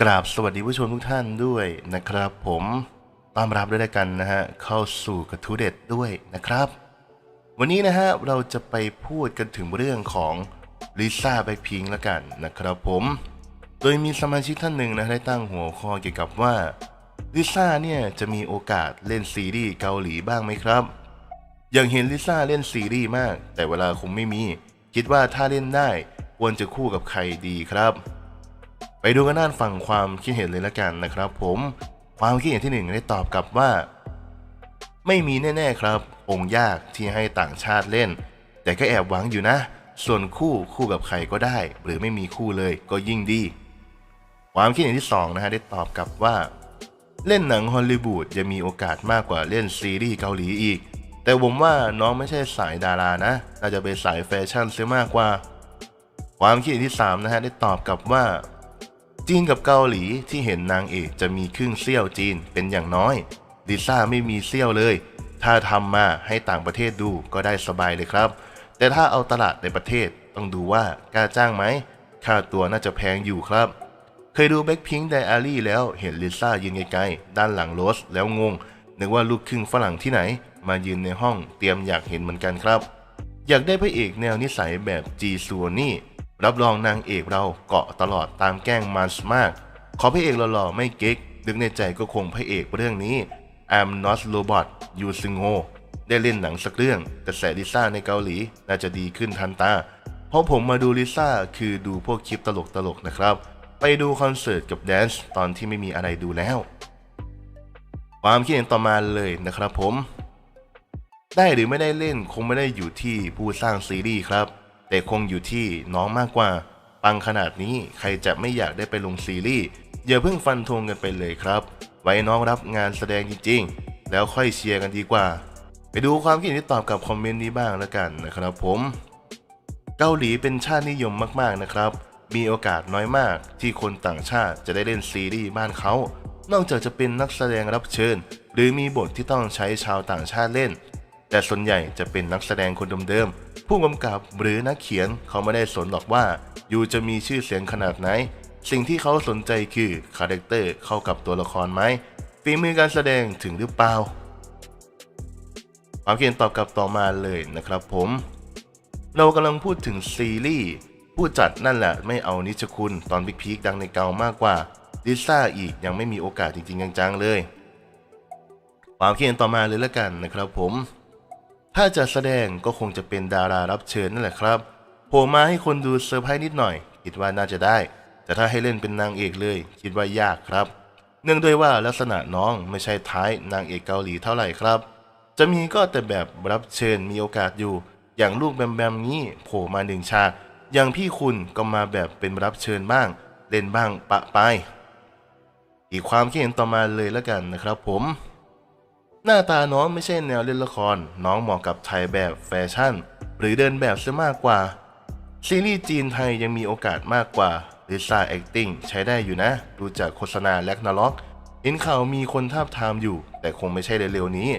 กราบสวัสดีผู้ชมทุกท่านด้วยนะครับ ผมต้อนรับด้วยด้วกันนะฮะเข้าสู่กระทู้เด็ดด้วยนะครับ วันนี้นะฮะเราจะไปพูดกันถึงเรื่องของลิซ่าแบ็คพิงแล้วกันนะครับผม โดยมีสมาชิกท่านหนึ่งนะได้ตั้งหัวข้อเกี่ยวกับว่าลิซ่าเนี่ยจะมีโอกาสเล่นซีรีส์เกาหลีบ้างไหมครับ อย่างเห็นลิซ่าเล่นซีรีส์มาก แต่เวลาคงไม่มี คิดว่าถ้าเล่นได้ควรจะคู่กับใครดีครับ ไปดูกันด้านฝั่งความคิดเห็นเลยละกันนะครับ ผมความคิดเห็นที่หนึ่งได้ตอบกลับว่า ไม่มีแน่ ๆครับ องค์ยากที่ให้ต่างชาติเล่น แต่ก็แอบหวังอยู่นะ ส่วนคู่คู่กับใครก็ได้ หรือไม่มีคู่เลยก็ยิ่งดี ความคิดเห็นที่สองนะฮะได้ตอบกลับว่า เล่นหนังฮอลลีวูดจะมีโอกาสมากกว่าเล่นซีรีส์เกาหลีอีก แต่ผมว่าน้องไม่ใช่สายดารานะน่าจะเป็นสายแฟชั่นเสียมากกว่า ความคิดเห็นที่สามนะฮะได้ตอบกลับว่า จีนกับเกาหลีที่เห็นนางเอกจะมีครึ่งเซี่ยวจีนเป็นอย่างน้อยลิซ่าไม่มีเซี่ยวเลย ถ้าทำมาให้ต่างประเทศดูก็ได้สบายเลยครับ แต่ถ้าเอาตลาดในประเทศต้องดูว่ากล้าจ้างไหม ค่าตัวน่าจะแพงอยู่ครับ เคยดูแบ็คพิงค์ไดอารี่แล้วเห็นลิซ่ายืนไกลๆด้านหลังโรสแล้วงง นึกว่าลูกครึ่งฝรั่งที่ไหน มายืนในห้องเตรียมอยากเห็นเหมือนกันครับ อยากได้พระเอกแนวนิสัยแบบจีซัวนี่ รับรองนางเอกเราเกาะตลอดตามแกล้งมันมาก ขอพระเอกหล่อๆไม่เก๊กนึกในใจก็คงพระเอกเรื่องนี้ I'm not robot ยูซึงโฮได้เล่นหนังสักเรื่องกระแสลิซ่าในเกาหลีน่าจะดีขึ้นทันตา เพราะผมมาดูลิซ่าคือดูพวกคลิปตลกๆนะครับ ไปดูคอนเสิร์ตกับแดนซ์ตอนที่ไม่มีอะไรดูแล้ว ความคิดเห็นต่อมาเลยนะครับผม ได้หรือไม่ได้เล่นคงไม่ได้อยู่ที่ผู้สร้างซีรีส์ครับ แต่คงอยู่ที่น้องมากกว่า ปังขนาดนี้ใครจะไม่อยากได้ไปลงซีรีส์อย่าเพิ่งฟันธงกันไปเลยครับ ไว้น้องรับงานแสดงจริงๆ แล้วค่อยเชียร์กันดีกว่า ไปดูความคิดเห็นที่ตอบกับคอมเมนต์นี้บ้างแล้วกันนะครับผม เกาหลีเป็นชาตินิยมมากๆนะครับ มีโอกาสน้อยมากที่คนต่างชาติจะได้เล่นซีรีส์บ้านเขา นอกจากจะเป็นนักแสดงรับเชิญ หรือมีบทที่ต้องใช้ชาวต่างชาติเล่น แต่ส่วนใหญ่จะเป็นนักแสดงคนเดิมๆ ผู้กำกับหรือนักเขียนเขาไม่ได้สนหรอกว่ายูจะมีชื่อเสียงขนาดไหน สิ่งที่เขาสนใจคือคาแรคเตอร์เข้ากับตัวละครไหมฝีมือการแสดงถึงหรือเปล่าความคิดเห็นตอบกลับต่อมาเลยนะครับผม เรากำลังพูดถึงซีรีส์ผู้จัดนั่นแหละไม่เอานิชคุณตอนบิ๊กพีคดังในเกามากกว่าลิซ่าอีกยังไม่มีโอกาสจริงๆจังๆเลย ความคิดเห็นต่อมาเลยละกันนะครับผม ถ้าจะแสดงก็คงจะเป็นดารารับเชิญนั่นแหละครับโผล่มาให้คนดูเซอร์ไพรส์นิดหน่อย คิดว่าน่าจะได้ แต่ถ้าให้เล่นเป็นนางเอกเลย คิดว่ายากครับ เนื่องด้วยว่าลักษณะน้องไม่ใช่ท้ายนางเอกเกาหลีเท่าไหร่ครับ จะมีก็แต่แบบรับเชิญมีโอกาสอยู่ อย่างลูกแบมแบมนี้โผล่มาหนึ่งฉาก อย่างพี่คุณก็มาแบบเป็นรับเชิญบ้าง เล่นบ้างปะไป อีกความคิดเห็นต่อมาเลยแล้วกันนะครับผม หน้าตาน้องไม่ใช่แนวเล่นละคร น้องเหมาะกับถ่ายแบบแฟชั่น หรือเดินแบบซะมากกว่า ซีรีส์จีนไทยยังมีโอกาสมากกว่าลิซ่าแอคติ้งใช้ได้อยู่นะ ดูจากโฆษณาแลกนาล็อกเห็นข่าวมีคนทาบทามอยู่ แต่คงไม่ใช่เร็วๆนี้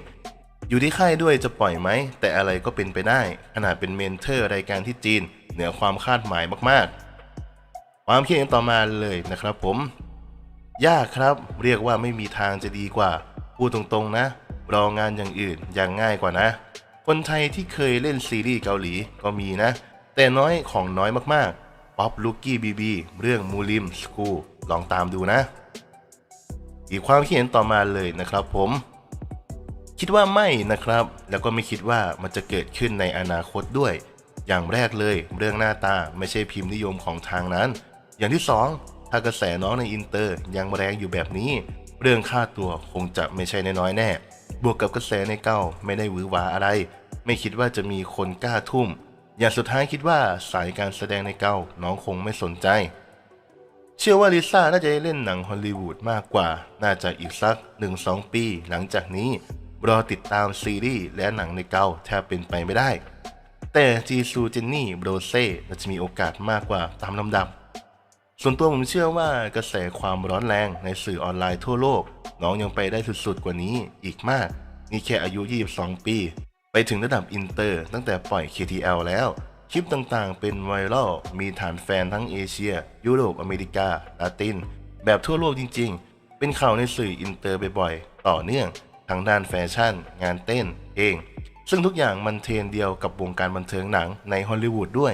อยู่ที่ค่ายด้วยจะปล่อยไหม แต่อะไรก็เป็นไปได้ ขนาดเป็นเมนเทอร์รายการที่จีน เหนือความคาดหมายมากๆ ความคิดเห็นต่อมาเลยนะครับผม ยากครับ เรียกว่าไม่มีทางจะดีกว่า พูดตรงๆนะ รองานอย่างอื่นยังง่ายกว่านะ คนไทยที่เคยเล่นซีรีส์เกาหลีก็มีนะ แต่น้อยของน้อยมากๆป๊อปลูกี้บีบีเรื่องมูลิมสกูลองตามดูนะ อีกความคิดเห็นต่อมาเลยนะครับผม คิดว่าไม่นะครับ แล้วก็ไม่คิดว่ามันจะเกิดขึ้นในอนาคตด้วย อย่างแรกเลยเรื่องหน้าตาไม่ใช่พิมพ์นิยมของทางนั้น อย่างที่สองถ้ากระแสน้องในอินเตอร์ยังแรงอยู่แบบนี้ เรื่องค่าตัวคงจะไม่ใช่น้อยๆแน่ บวกกับกระแสในเก้าไม่ได้หวือหวาอะไร ไม่คิดว่าจะมีคนกล้าทุ่ม อย่างสุดท้ายคิดว่าสายการแสดงในเก้าน้องคงไม่สนใจ เชื่อว่าลิซ่าน่าจะได้เล่นหนังฮอลลีวูดมากกว่า น่าจะอีกสัก 1-2 ปีหลังจากนี้รอติดตามซีรีส์และหนังในเกาแทบเป็นไปไม่ได้ แต่จีซูเจนนี่โบรเซ่จะมีโอกาสมากกว่าตามลำดับ ส่วนตัวผมเชื่อว่ากระแสความร้อนแรงในสื่อออนไลน์ทั่วโลก น้องยังไปได้สุดๆกว่านี้อีกมาก นี่แค่อายุ 22 ปี ไปถึงระดับอินเตอร์ตั้งแต่ปล่อย KTL แล้ว คลิปต่างๆ เป็นไวรัลมีฐานแฟนทั้งเอเชีย ยุโรปอเมริกาลาติน แบบทั่วโลกจริงๆ เป็นข่าวในสื่ออินเตอร์บ่อยๆ ต่อเนื่องทั้งด้านแฟชั่น งานเต้นเอง ซึ่งทุกอย่างมันเทรนเดียวกับวงการบันเทิงหนังในฮอลลีวูดด้วย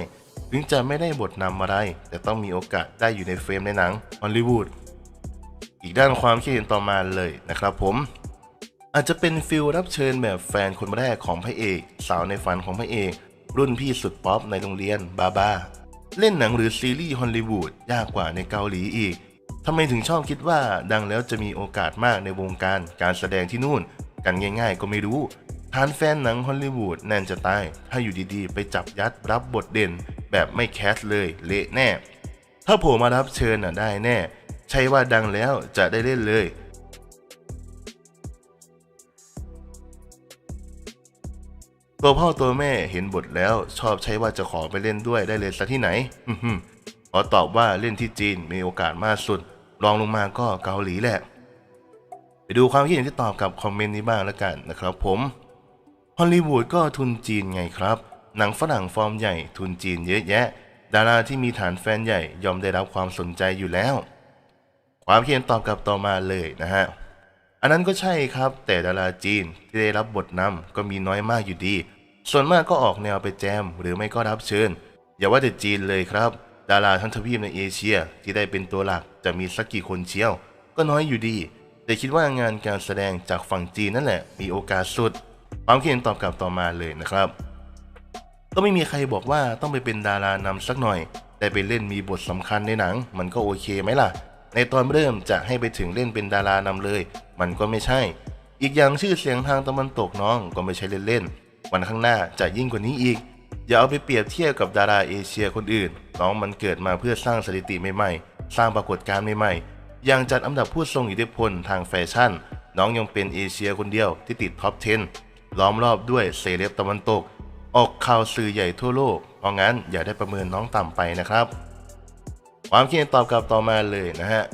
ถึงจะไม่ได้บทนำอะไร แต่ต้องมีโอกาสได้อยู่ในเฟรมในหนังฮอลลีวูดอีกด้านความคิดเห็นต่อมาเลยนะครับผม อาจจะเป็นฟิลรับเชิญแบบแฟนคนแรกของพระเอก สาวในฝันของพระเอก รุ่นพี่สุดป๊อปในโรงเรียนบาบาเล่นหนังหรือซีรีส์ฮอลลีวูดยากกว่าในเกาหลีอีกทำไมถึงชอบคิดว่าดังแล้วจะมีโอกาสมากในวงการการแสดงที่นู่น กันง่าย ๆ ก็ไม่รู้ฐานแฟนหนังฮอลลีวูดแน่นจะตาย ถ้าอยู่ดีๆ ไปจับยัดรับบทเด่น แบบไม่แคสเลยเละแน่ ถ้าโผล่มารับเชิญน่ะได้แน่ ใช่ว่าดังแล้วจะได้เล่นเลยตัวพ่อตัวแม่เห็นบทแล้วชอบใช้ว่าจะขอไปเล่นด้วยได้เลยซะที่ไหนขอตอบว่าเล่นที่จีนมีโอกาสมากสุด รองลงมาก็เกาหลีแหละ ไปดูความคิดเห็นที่ตอบกับคอมเมนต์นี้บ้างแล้วกันนะครับผม ฮอลลีวูดก็ทุนจีนไงครับ หนังฝรั่งฟอร์มใหญ่ทุนจีนเยอะแยะ ดาราที่มีฐานแฟนใหญ่ยอมได้รับความสนใจอยู่แล้ว ความคิดเห็นตอบกลับต่อมาเลยนะฮะ อันนั้นก็ใช่ครับ แต่ดาราจีนที่ได้รับบทนำก็มีน้อยมากอยู่ดี ส่วนมากก็ออกแนวไปแจม หรือไม่ก็รับเชิญ อย่าว่าแต่จีนเลยครับ ดาราทั้งทวีปในเอเชียที่ได้เป็นตัวหลักจะมีสักกี่คนเชียว ก็น้อยอยู่ดี แต่คิดว่างานการแสดงจากฝั่งจีนนั่นแหละ มีโอกาสสุด ความคิดเห็นตอบกลับต่อมาเลยนะครับ ก็ไม่มีใครบอกว่าต้องไปเป็นดารานำสักหน่อย แต่ไปเล่นมีบทสำคัญในหนัง มันก็โอเคไหมล่ะ ในตอนเริ่มจะให้ไปถึงเล่นเป็นดารานำเลย มันก็ไม่ใช่ อีกอย่างชื่อเสียงทางตะวันตกน้องก็ไม่ใช่เล่นๆวันข้างหน้าจะยิ่งกว่านี้อีกอย่าเอาไปเปรียบเทียบกับดาราเอเชียคนอื่น น้องมันเกิดมาเพื่อสร้างสถิติใหม่ๆ สร้างปรากฏการณ์ใหม่ๆ อย่างจัดอันดับผู้ทรงอิทธิพลทางแฟชั่น น้องยังเป็นเอเชียคนเดียวที่ติดท็อป 10 ล้อมรอบด้วยเซเลบตะวันตก ออกข่าวสื่อใหญ่ทั่วโลกเพราะงั้นอย่าได้ประเมินน้องต่ำไปนะครับ ความคิดเห็นตอบกลับต่อมาเลยนะฮะ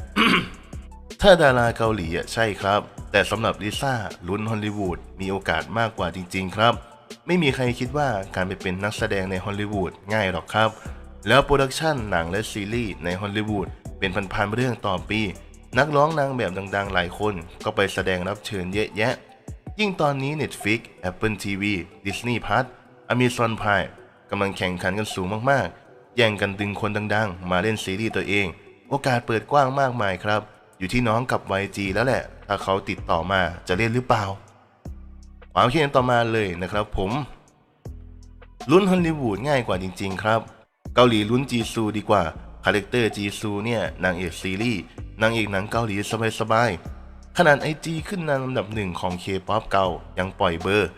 ถ้าดาราเกาหลีอะใช่ครับ แต่สำหรับลิซ่าลุ้นฮอลลีวูดมีโอกาสมากกว่าจริง ๆ ครับ ไม่มีใครคิดว่าการไปเป็นนักแสดงในฮอลลีวูดง่ายหรอกครับ แล้วโปรดักชันหนังและซีรีส์ในฮอลลีวูดเป็นพันๆเรื่องต่อปี นักร้องนางแบบดัง ๆ หลายคนก็ไปแสดงรับเชิญเยอะแยะ ยิ่งตอนนี้ Netflix Apple TV Disney Plus Amazon Prime กำลังแข่งขันกันสูงมากๆ แย่งกันดึงคนดังๆ มาเล่นซีรีส์ตัวเอง โอกาสเปิดกว้างมากมายครับ อยู่ที่น้องกับ YG แล้วแหละ ถ้าเขาติดต่อมาจะเล่นหรือเปล่า ความคิดเห็นต่อมาเลยนะครับผม ลุ้นฮอลลีวูดง่ายกว่าจริง ๆ ครับ เกาหลีลุ้นจีซูดีกว่า คาแรคเตอร์จีซูเนี่ยนางเอกซีรีส์นางเอกหนังเกาหลีสบายๆขนาดไอจีขึ้นนำอันดับหนึ่งของเคป๊อปเก่ายังปล่อยเบอร์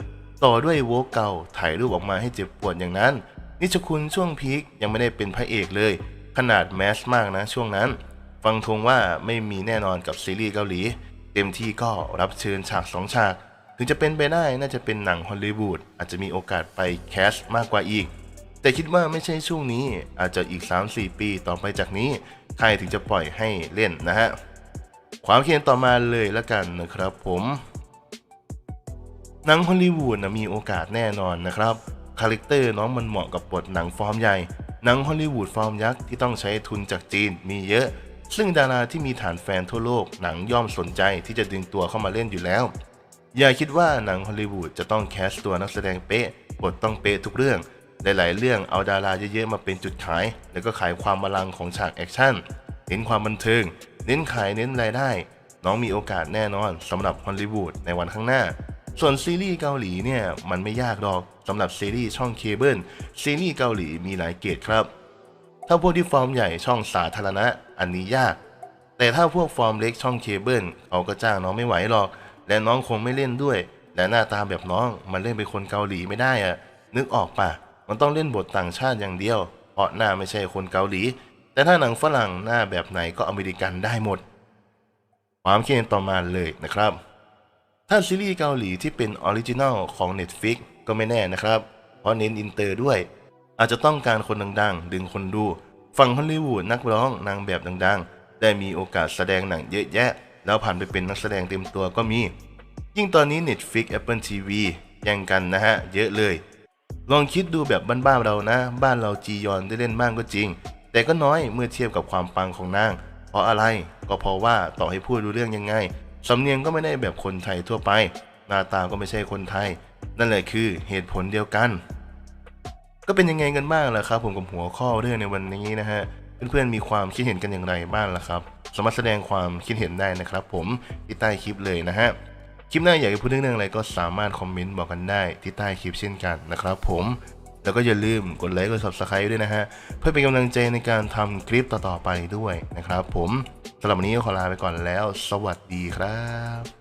ต่อด้วยโวกเก่าถ่ายรูปออกมาให้เจ็บปวดอย่างนั้น นิชคุณช่วงพีคยังไม่ได้เป็นพระเอกเลย ขนาดแมสมากนะช่วงนั้น ฟังทงว่าไม่มีแน่นอนกับซีรีส์เกาหลี เต็มที่ก็รับเชิญฉากสองฉาก ถึงจะเป็นไปได้น่าจะเป็นหนังฮอลลีวูดอาจจะมีโอกาสไปแคสมากกว่าอีก แต่คิดว่าไม่ใช่ช่วงนี้อาจจะอีก 3-4 ปีต่อไปจากนี้ใครถึงจะปล่อยให้เล่นนะฮะความคิดเห็นต่อมาเลยละกันนะครับผม หนังฮอลลีวูดนะมีโอกาสแน่นอนนะครับคาแรคเตอร์น้องมันเหมาะกับบทหนังฟอร์มใหญ่ หนังฮอลลีวูดฟอร์มยักษ์ที่ต้องใช้ทุนจากจีนมีเยอะ ซึ่งดาราที่มีฐานแฟนทั่วโลกหนังย่อมสนใจที่จะดึงตัวเข้ามาเล่นอยู่แล้ว อย่าคิดว่าหนังฮอลลีวูดจะต้องแคสตัวนักแสดงเป๊ะบทต้องเป๊ะทุกเรื่อง หลาย ๆ เรื่องเอาดาราเยอะๆมาเป็นจุดขาย แล้วก็ขายความบาลังของฉากแอคชั่น เน้นความบันเทิง เน้นขายเน้นรายได้ น้องมีโอกาสแน่นอนสำหรับฮอลลีวูดในวันข้างหน้า ส่วนซีรีส์เกาหลีเนี่ยมันไม่ยากหรอกสำหรับซีรีส์ช่องเคเบิลซีรีส์เกาหลีมีหลายเกรดครับ ถ้าพวกที่ฟอร์มใหญ่ช่องสาธารณะอันนี้ยาก แต่ถ้าพวกฟอร์มเล็กช่องเคเบิลเขาก็จ้างน้องไม่ไหวหรอก และน้องคงไม่เล่นด้วย และหน้าตาแบบน้องมันเล่นเป็นคนเกาหลีไม่ได้อะนึกออกปะมันต้องเล่นบทต่างชาติอย่างเดียวเพราะหน้าไม่ใช่คนเกาหลี แต่ถ้าหนังฝรั่งหน้าแบบไหนก็อเมริกันได้หมด ความคิดเห็นต่อมาเลยนะครับ ถ้าซีรีส์เกาหลีที่เป็นออริจินัลของ Netflix ก็ไม่แน่นะครับ เพราะเน้นอินเตอร์ด้วย อาจจะต้องการคนดังๆ ดึงคนดู ฝั่งฮอลลีวูดนักร้องนางแบบดังๆ ได้มีโอกาสแสดงหนังเยอะแยะ แล้วผ่านไปเป็นนักแสดงเต็มตัวก็มี ยิ่งตอนนี้ Netflix Apple TV แย่งกันนะฮะ เยอะเลย ลองคิดดูแบบบ้านๆเรานะ บ้านเราจียอนได้เล่นบ้างก็จริง แต่ก็น้อยเมื่อเทียบกับความปังของนาง เพราะอะไรก็เพราะว่าต่อให้พูดรู้เรื่องยังไง สำเนียงก็ไม่ได้แบบคนไทยทั่วไป หน้าตาก็ไม่ใช่คนไทย นั่นแหละคือเหตุผลเดียวกัน ก็เป็นยังไงกันบ้างล่ะครับ ผมกับหัวข้อเรื่องในวันนี้นะฮะเพื่อนๆมีความคิดเห็นกันอย่างไรบ้างล่ะครับ สามารถแสดงความคิดเห็นได้นะครับ ผมที่ใต้คลิปเลยนะฮะคลิปหน้าอยากจะพูดเรื่องอะไรก็สามารถคอมเมนต์บอกกันได้ที่ใต้คลิปเช่นกันนะครับ ผม แล้วก็อย่าลืมกดไลค์กด subscribe ด้วยนะฮะ เพื่อเป็นกำลังใจในการทำคลิปต่อๆไปด้วยนะครับผมสำหรับวันนี้ขอลาไปก่อนแล้ว สวัสดีครับ